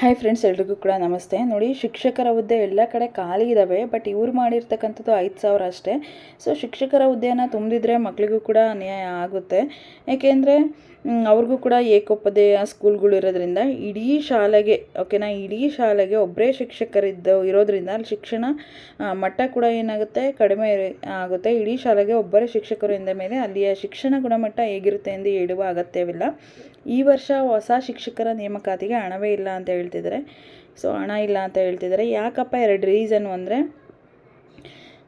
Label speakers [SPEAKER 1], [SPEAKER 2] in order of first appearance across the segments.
[SPEAKER 1] Hi friends ಎಲ್ರಿಗೂ ಕೂಡ ನಮಸ್ತೆ. ನೋಡಿ, ಶಿಕ್ಷಕರ ಹುದ್ದೆ ಎಲ್ಲ ಕಡೆ ಖಾಲಿ ಇದ್ದಾವೆ ಬಟ್ ಇವ್ರು ಮಾಡಿರ್ತಕ್ಕಂಥದ್ದು ಐದು ಸಾವಿರ ಅಷ್ಟೇ. ಸೊ ಶಿಕ್ಷಕರ ಹುದ್ದೆಯನ್ನು ತುಂಬಿದ್ರೆ ಮಕ್ಕಳಿಗೂ ಕೂಡ ಅನ್ಯಾಯ ಆಗುತ್ತೆ. ಏಕೆಂದರೆ ಅವ್ರಿಗೂ ಕೂಡ ಏಕೋಪದೇಯ ಸ್ಕೂಲ್ಗಳು ಇರೋದ್ರಿಂದ ಇಡೀ ಶಾಲೆಗೆ ಓಕೆನಾ ಇಡೀ ಶಾಲೆಗೆ ಒಬ್ಬರೇ ಶಿಕ್ಷಕರಿದ್ದು ಇರೋದ್ರಿಂದ ಅಲ್ಲಿ ಶಿಕ್ಷಣ ಮಟ್ಟ ಕೂಡ ಏನಾಗುತ್ತೆ? ಕಡಿಮೆ ಆಗುತ್ತೆ. ಇಡೀ ಶಾಲೆಗೆ ಒಬ್ಬರೇ ಶಿಕ್ಷಕರು ಎಂದ ಮೇಲೆ ಅಲ್ಲಿಯ ಶಿಕ್ಷಣ ಗುಣಮಟ್ಟ ಹೇಗಿರುತ್ತೆ ಎಂದು ಹೇಳುವ ಅಗತ್ಯವಿಲ್ಲ. ಈ ವರ್ಷ ಹೊಸ ಶಿಕ್ಷಕರ ನೇಮಕಾತಿಗೆ ಹಣವೇ ಇಲ್ಲ ಅಂತ ಹೇಳ್ತಿದ್ದಾರೆ. ಸೊ ಹಣ ಇಲ್ಲ ಅಂತ ಹೇಳ್ತಿದ್ದಾರೆ. ಯಾಕಪ್ಪ ಎರಡು ರೀಸನ್ನು ಅಂದರೆ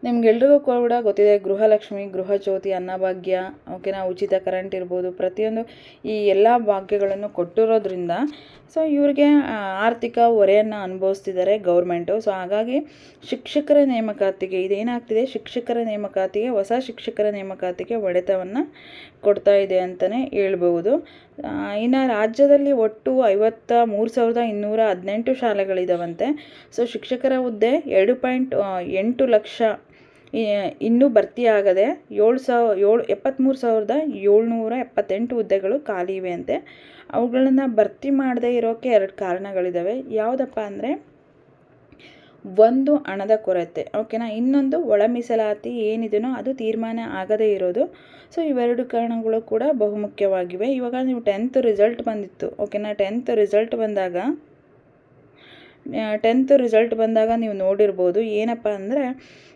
[SPEAKER 1] ನಿಮ್ಗೆಲ್ರಿಗೂ ಕೂಡ ಗೊತ್ತಿದೆ, ಗೃಹಲಕ್ಷ್ಮಿ, ಗೃಹಜ್ಯೋತಿ, ಅನ್ನಭಾಗ್ಯ ಓಕೆನಾ ಉಚಿತ ಕರೆಂಟ್ ಇರ್ಬೋದು, ಪ್ರತಿಯೊಂದು ಈ ಎಲ್ಲ ಭಾಗ್ಯಗಳನ್ನು ಕೊಟ್ಟಿರೋದ್ರಿಂದ. ಸೊ ಇವ್ರಿಗೆ ಆರ್ಥಿಕ ಹೊರೆಯನ್ನು ಅನುಭವಿಸ್ತಿದ್ದಾರೆ ಗೌರ್ಮೆಂಟು ಸೊ ಹಾಗಾಗಿ ಶಿಕ್ಷಕರ ನೇಮಕಾತಿಗೆ, ಇದೇನಾಗ್ತಿದೆ? ಶಿಕ್ಷಕರ ನೇಮಕಾತಿಗೆ, ಹೊಸ ಶಿಕ್ಷಕರ ನೇಮಕಾತಿಗೆ ಒಡೆತವನ್ನು ಕೊಡ್ತಾ ಇದೆ ಅಂತಲೇ ಹೇಳ್ಬೋದು. ಇನ್ನು ರಾಜ್ಯದಲ್ಲಿ ಒಟ್ಟು ಐವತ್ತ ಮೂರು ಸಾವಿರದ ಇನ್ನೂರ ಹದಿನೆಂಟು ಶಾಲೆಗಳಿದಾವಂತೆ. ಸೊ ಶಿಕ್ಷಕರ ಹುದ್ದೆ ಎರಡು ಪಾಯಿಂಟ್ ಎಂಟು ಲಕ್ಷ ಇನ್ನೂ ಭರ್ತಿಯಾಗದೆ ಏಳು ಸಾವಿರ ಏಳು ಎಪ್ಪತ್ತ್ಮೂರು ಸಾವಿರದ ಏಳ್ನೂರ ಎಪ್ಪತ್ತೆಂಟು ಹುದ್ದೆಗಳು ಖಾಲಿ ಇವೆ ಅಂತೆ. ಅವುಗಳನ್ನು ಭರ್ತಿ ಮಾಡದೇ ಇರೋಕ್ಕೆ ಎರಡು ಕಾರಣಗಳಿದ್ದಾವೆ ಯಾವುದಪ್ಪ ಅಂದರೆ, ಒಂದು ಹಣದ ಕೊರತೆ, ಓಕೆನಾ? ಇನ್ನೊಂದು ಒಳ ಮೀಸಲಾತಿ ಏನಿದೆಯೋ ಅದು ತೀರ್ಮಾನ ಆಗದೇ ಇರೋದು. ಸೊ ಇವೆರಡು ಕಾರಣಗಳು ಕೂಡ ಬಹುಮುಖ್ಯವಾಗಿವೆ. ಇವಾಗ ನೀವು ಟೆಂತ್ ರಿಸಲ್ಟ್ ಬಂದಿತ್ತು, ಓಕೆನಾ? ಟೆಂತ್ ರಿಸಲ್ಟ್ ಬಂದಾಗ ಟೆಂತ್ ರಿಸಲ್ಟ್ ಬಂದಾಗ ನೀವು ನೋಡಿರ್ಬೋದು. ಏನಪ್ಪ ಅಂದರೆ,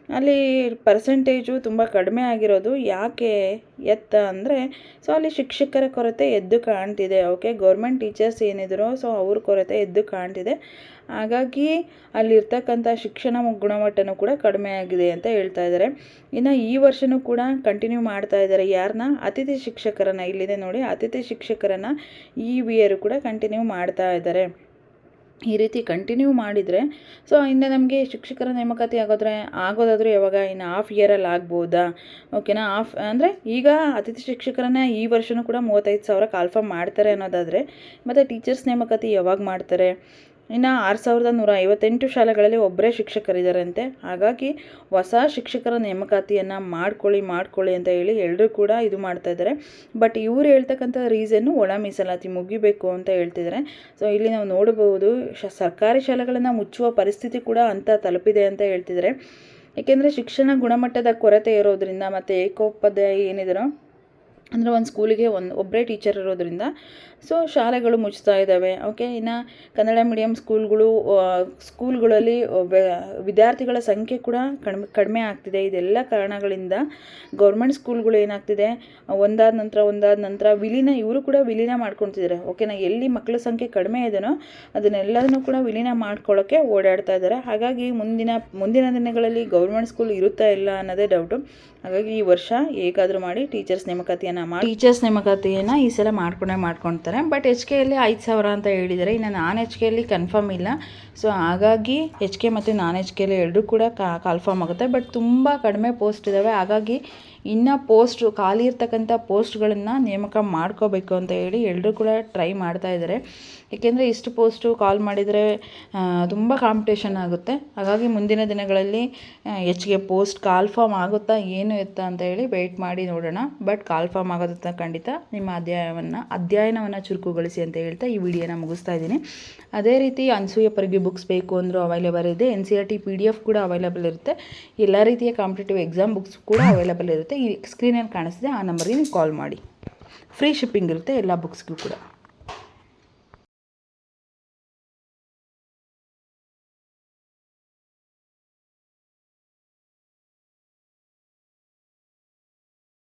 [SPEAKER 1] ಅಲ್ಲಿ ಪರ್ಸೆಂಟೇಜು ತುಂಬ ಕಡಿಮೆ ಆಗಿರೋದು ಯಾಕೆ ಎತ್ತ ಅಂದರೆ ಸೊ ಅಲ್ಲಿ ಶಿಕ್ಷಕರ ಕೊರತೆ ಎದ್ದು ಕಾಣ್ತಿದೆ. ಓಕೆ ಗೌರ್ಮೆಂಟ್ ಟೀಚರ್ಸ್ ಏನಿದ್ರು ಸೊ ಅವ್ರ ಕೊರತೆ ಎದ್ದು ಕಾಣ್ತಿದೆ. ಹಾಗಾಗಿ ಅಲ್ಲಿರ್ತಕ್ಕಂಥ ಶಿಕ್ಷಣ ಗುಣಮಟ್ಟನೂ ಕೂಡ ಕಡಿಮೆ ಆಗಿದೆ ಅಂತ ಹೇಳ್ತಾ ಇದ್ದಾರೆ. ಇನ್ನು ಈ ವರ್ಷನೂ ಕೂಡ ಕಂಟಿನ್ಯೂ ಮಾಡ್ತಾ ಇದ್ದಾರೆ. ಯಾರನ್ನ ಅತಿಥಿ ಶಿಕ್ಷಕರನ್ನು ಇಲ್ಲಿದೆ ನೋಡಿ, ಅತಿಥಿ ಶಿಕ್ಷಕರನ್ನು ಈ ವಿಯರು ಕೂಡ ಕಂಟಿನ್ಯೂ ಮಾಡ್ತಾ ಇದ್ದಾರೆ. ಈ ರೀತಿ ಕಂಟಿನ್ಯೂ ಮಾಡಿದರೆ ಸೊ ಇನ್ನು ನಮಗೆ ಶಿಕ್ಷಕರ ನೇಮಕಾತಿ ಆಗೋದ್ರೆ, ಆಗೋದಾದರೂ ಯಾವಾಗ ಇನ್ನು ಹಾಫ್ ಇಯರಲ್ಲಿ ಆಗ್ಬೋದಾ? ಓಕೆನಾ ಆಫ್ ಅಂದರೆ ಈಗ ಅತಿಥಿ ಶಿಕ್ಷಕರನ್ನೇ ಈ ವರ್ಷವೂ ಕೂಡ ಮೂವತ್ತೈದು ಸಾವಿರ ಕಾಲ್ಫಾರ್ಮ್ ಮಾಡ್ತಾರೆ ಅನ್ನೋದಾದರೆ, ಮತ್ತು ಟೀಚರ್ಸ್ ನೇಮಕಾತಿ ಯಾವಾಗ ಮಾಡ್ತಾರೆ? ಇನ್ನು ಆರು ಸಾವಿರದ ನೂರ ಐವತ್ತೆಂಟು ಶಾಲೆಗಳಲ್ಲಿ ಒಬ್ಬರೇ ಶಿಕ್ಷಕರಿದ್ದಾರಂತೆ ಹಾಗಾಗಿ ಹೊಸ ಶಿಕ್ಷಕರ ನೇಮಕಾತಿಯನ್ನು ಮಾಡ್ಕೊಳ್ಳಿ ಮಾಡ್ಕೊಳ್ಳಿ ಅಂತ ಹೇಳಿ ಎಲ್ಲರೂ ಕೂಡ ಇದು ಮಾಡ್ತಾ ಇದ್ದಾರೆ ಬಟ್ ಇವ್ರು ಹೇಳ್ತಕ್ಕಂಥ ರೀಸನ್ನು ಒಳ ಮೀಸಲಾತಿ ಮುಗಿಬೇಕು ಅಂತ ಹೇಳ್ತಿದ್ದಾರೆ ಸೊ, ಇಲ್ಲಿ ನಾವು ನೋಡಬಹುದು ಸರ್ಕಾರಿ ಶಾಲೆಗಳನ್ನು ಮುಚ್ಚುವ ಪರಿಸ್ಥಿತಿ ಕೂಡ ಅಂತ ತಲುಪಿದೆ ಅಂತ ಹೇಳ್ತಿದ್ದಾರೆ ಏಕೆಂದರೆ ಶಿಕ್ಷಣ ಗುಣಮಟ್ಟದ ಕೊರತೆ ಇರೋದ್ರಿಂದ ಮತ್ತು ಏಕೋಪದ ಏನಿದಾರೋ ಅಂದರೆ ಒಂದು ಸ್ಕೂಲಿಗೆ ಒಂದು ಒಬ್ಬರೇ ಟೀಚರ್ ಇರೋದರಿಂದ. ಸೊ ಶಾಲೆಗಳು ಮುಚ್ತಾ ಇದ್ದಾವೆ ಓಕೆ ಇನ್ನು ಕನ್ನಡ ಮೀಡಿಯಂ ಸ್ಕೂಲ್ಗಳು ಸ್ಕೂಲ್ಗಳಲ್ಲಿ ವಿದ್ಯಾರ್ಥಿಗಳ ಸಂಖ್ಯೆ ಕೂಡ ಕಡಿಮೆ ಕಡಿಮೆ ಆಗ್ತಿದೆ. ಇದೆಲ್ಲ ಕಾರಣಗಳಿಂದ ಗೌರ್ಮೆಂಟ್ ಸ್ಕೂಲ್ಗಳು ಏನಾಗ್ತಿದೆ? ಒಂದಾದ ನಂತರ ಒಂದಾದ ನಂತರ ವಿಲೀನ, ಇವರು ಕೂಡ ವಿಲೀನ ಮಾಡ್ಕೊತಿದ್ದಾರೆ ಓಕೆನಾ ಎಲ್ಲಿ ಮಕ್ಕಳ ಸಂಖ್ಯೆ ಕಡಿಮೆ ಇದೆಯೋ ಅದನ್ನೆಲ್ಲದನ್ನು ಕೂಡ ವಿಲೀನ ಮಾಡ್ಕೊಳ್ಳೋಕ್ಕೆ ಓಡಾಡ್ತಾ ಇದ್ದಾರೆ ಹಾಗಾಗಿ ಮುಂದಿನ ಮುಂದಿನ ದಿನಗಳಲ್ಲಿ ಗೌರ್ಮೆಂಟ್ ಸ್ಕೂಲ್ ಇರುತ್ತಾ ಇಲ್ಲ ಅನ್ನೋದೇ ಡೌಟು ಹಾಗಾಗಿ ಈ ವರ್ಷ ಹೇಗಾದರೂ ಮಾಡಿ ಟೀಚರ್ಸ್ ನೇಮಕಾತಿಯನ್ನು ಮಾಡಿ ಟೀಚರ್ಸ್ ನೇಮಕಾತಿಯನ್ನು ಈ ಸಲ ಮಾಡ್ಕೊಂಡೇ ಮಾಡ್ಕೊಳ್ತಾರೆ ಬಟ್ ಎಚ್ ಕೆ ಅಲ್ಲಿ ಐದು ಸಾವಿರ ಅಂತ ಹೇಳಿದ್ದಾರೆ. ಇನ್ನು ನಾನ್ ಎಚ್ ಕೆ ಅಲ್ಲಿ ಕನ್ಫರ್ಮ್ ಇಲ್ಲ. ಸೊ ಹಾಗಾಗಿ ಎಚ್ ಕೆ ಮತ್ತು ನಾನ್ ಎಚ್ ಕೆ ಅಲ್ಲಿ ಎರಡೂ ಕೂಡ ಕನ್ಫರ್ಮ್ ಆಗುತ್ತೆ. ಬಟ್ ತುಂಬ ಕಡಿಮೆ ಪೋಸ್ಟ್ ಇದ್ದಾವೆ ಹಾಗಾಗಿ ಇನ್ನು ಪೋಸ್ಟ್ ಖಾಲಿ ಇರ್ತಕ್ಕಂಥ ಪೋಸ್ಟ್ಗಳನ್ನು ನೇಮಕ ಮಾಡ್ಕೋಬೇಕು ಅಂತ ಹೇಳಿ ಎಲ್ಲರೂ ಕೂಡ ಟ್ರೈ ಮಾಡ್ತಾ ಇದ್ದಾರೆ. ಏಕೆಂದರೆ ಇಷ್ಟು ಪೋಸ್ಟು ಕಾಲ್ ಮಾಡಿದರೆ ತುಂಬ ಕಾಂಪಿಟೇಷನ್ ಆಗುತ್ತೆ. ಹಾಗಾಗಿ ಮುಂದಿನ ದಿನಗಳಲ್ಲಿ ಹೆಚ್ಚಿಗೆ ಪೋಸ್ಟ್ ಕಾಲ್ಫಾರ್ಮ್ ಆಗುತ್ತಾ, ಏನು ಎತ್ತ ಅಂತ ಹೇಳಿ ವೆಯ್ಟ್ ಮಾಡಿ ನೋಡೋಣ. ಬಟ್ ಕಾಲ್ಫಾರ್ಮ್ ಆಗೋದಂತ ಖಂಡಿತ ನಿಮ್ಮ ಅಧ್ಯಾಯವನ್ನು, ಅಧ್ಯಯನವನ್ನು ಚುರುಕುಗೊಳಿಸಿ ಅಂತ ಹೇಳ್ತಾ ಈ ವಿಡಿಯೋನ ಮುಗಿಸ್ತಾ ಇದ್ದೀನಿ. ಅದೇ ರೀತಿ ಅನ್ಸೂಯ ಪರಿಗೆ ಬುಕ್ಸ್ ಬೇಕು ಅಂದರೂ ಅವೈಲೇಬಲ್ ಇದೆ. N C R T P D F ಕೂಡ ಅವೈಲೇಬಲ್ ಇರುತ್ತೆ. ಎಲ್ಲ ರೀತಿಯ ಕಾಂಪಿಟೇಟಿವ್ ಎಕ್ಸಾಮ್ ಬುಕ್ಸ್ ಕೂಡ ಅವೈಲೇಬಲ್ ಇರುತ್ತೆ. ಈ ಸ್ಕ್ರೀನಲ್ಲಿ ಕಾಣಿಸ್ತಿದೆ. ಆ ನಂಬರ್ಗೆ ನೀವು ಕಾಲ್ ಮಾಡಿ. ಫ್ರೀ ಶಿಪ್ಪಿಂಗ್ ಇರುತ್ತೆ ಎಲ್ಲ ಬುಕ್ಸ್ಗೂ ಕೂಡ.